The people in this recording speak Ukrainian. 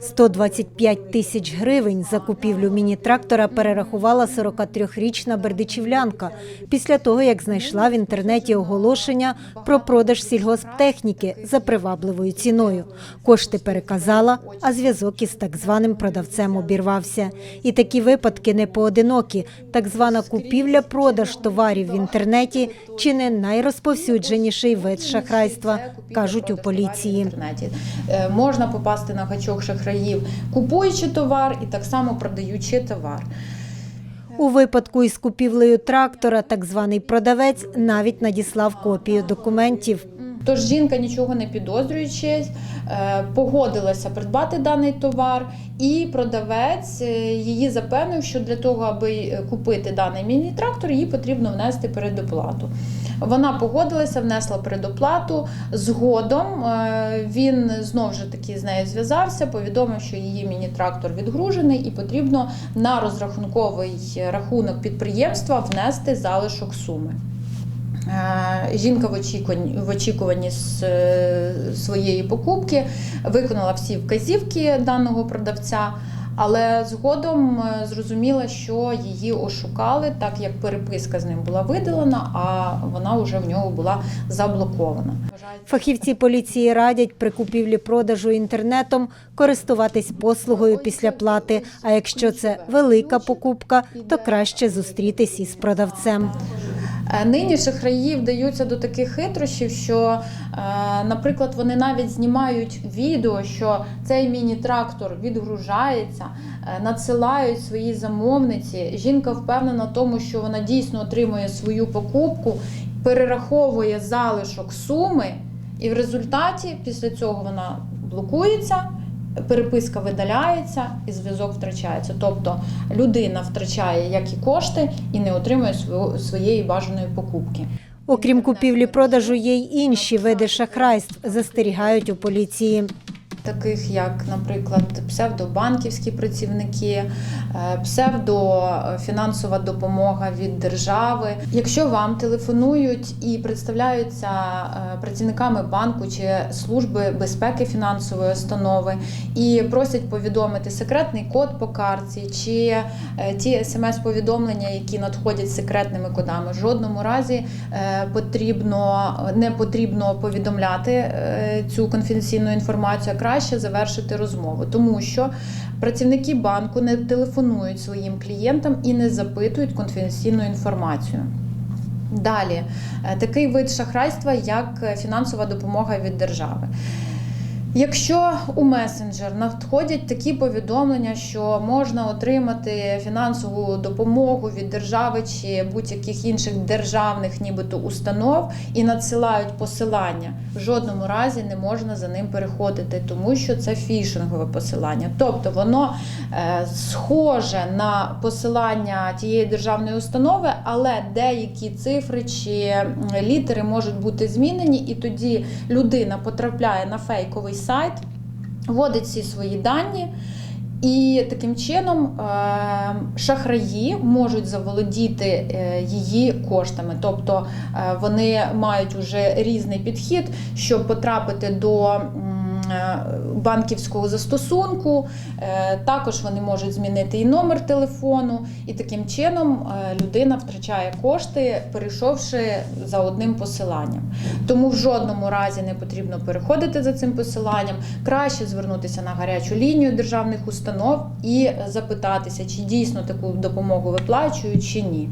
125 тисяч гривень за купівлю міні-трактора перерахувала 43-річна бердичівлянка після того, як знайшла в інтернеті оголошення про продаж сільгосптехніки за привабливою ціною. Кошти переказала, а зв'язок із так званим продавцем обірвався. І такі випадки не поодинокі. Так звана купівля-продаж товарів в інтернеті чи не найрозповсюдженіший вид шахрайства, кажуть у поліції. Е, можна попасти на гачок шахраїв, купуючи товар і так само продаючи товар. У випадку із купівлею трактора так званий продавець навіть надіслав копію документів. Тож жінка, нічого не підозрюючи, е, погодилася придбати даний товар, і продавець е, її запевнив, що для того, аби е, купити даний міні-трактор, їй потрібно внести передоплату. Вона погодилася, внесла передоплату. Згодом е, він знов же таки з нею зв'язався, повідомив, що її міні-трактор відгружений і потрібно на розрахунковий рахунок підприємства внести залишок суми. Е, Жінка в очікуванні е, своєї покупки виконала всі вказівки даного продавця, але згодом е, зрозуміла, що її ошукали, так як переписка з ним була видалена, а вона вже в нього була заблокована. Фахівці поліції радять при купівлі-продажу інтернетом користуватись послугою після плати. А якщо це велика покупка, то краще зустрітись із продавцем. Е, Нині шахраї вдаються до таких хитрощів, що, е, наприклад, вони навіть знімають відео, що цей міні-трактор відгружається, е, надсилають своїй замовниці. Жінка впевнена в тому, що вона дійсно отримує свою покупку, перераховує залишок суми, і в результаті після цього вона блокується. Переписка видаляється і зв'язок втрачається. Тобто людина втрачає як і кошти і не отримує своєї бажаної покупки. Окрім купівлі-продажу, є й інші види шахрайств, застерігають у поліції. Таких як, наприклад, псевдобанківські працівники, е, псевдофінансова допомога від держави. Якщо вам телефонують і представляються е, працівниками банку чи служби безпеки фінансової установи і просять повідомити секретний код по картці чи е, ті смс-повідомлення, які надходять секретними кодами, в жодному разі е, потрібно не потрібно повідомляти е, цю конфіденційну інформацію, краще завершити розмову, тому що працівники банку не телефонують своїм клієнтам і не запитують конфіденційну інформацію. Далі е, такий вид шахрайства, як фінансова допомога від держави. Якщо у месенджер надходять такі повідомлення, що можна отримати фінансову допомогу від держави чи будь-яких інших державних, нібито установ, і надсилають посилання, в жодному разі не можна за ним переходити, тому що це фішингове посилання. Тобто воно е, схоже на посилання тієї державної установи, але деякі цифри чи літери можуть бути змінені, і тоді людина потрапляє на фейковий сайт, вводить всі свої дані. І таким чином е, шахраї можуть заволодіти е, її коштами, тобто е, вони мають уже різний підхід, щоб потрапити до банківського застосунку. Е, Також вони можуть змінити і номер телефону, і таким чином е, людина втрачає кошти, перейшовши за одним посиланням. Тому в жодному разі не потрібно переходити за цим посиланням. Краще звернутися на гарячу лінію державних установ і запитатися, чи дійсно таку допомогу виплачують, чи ні.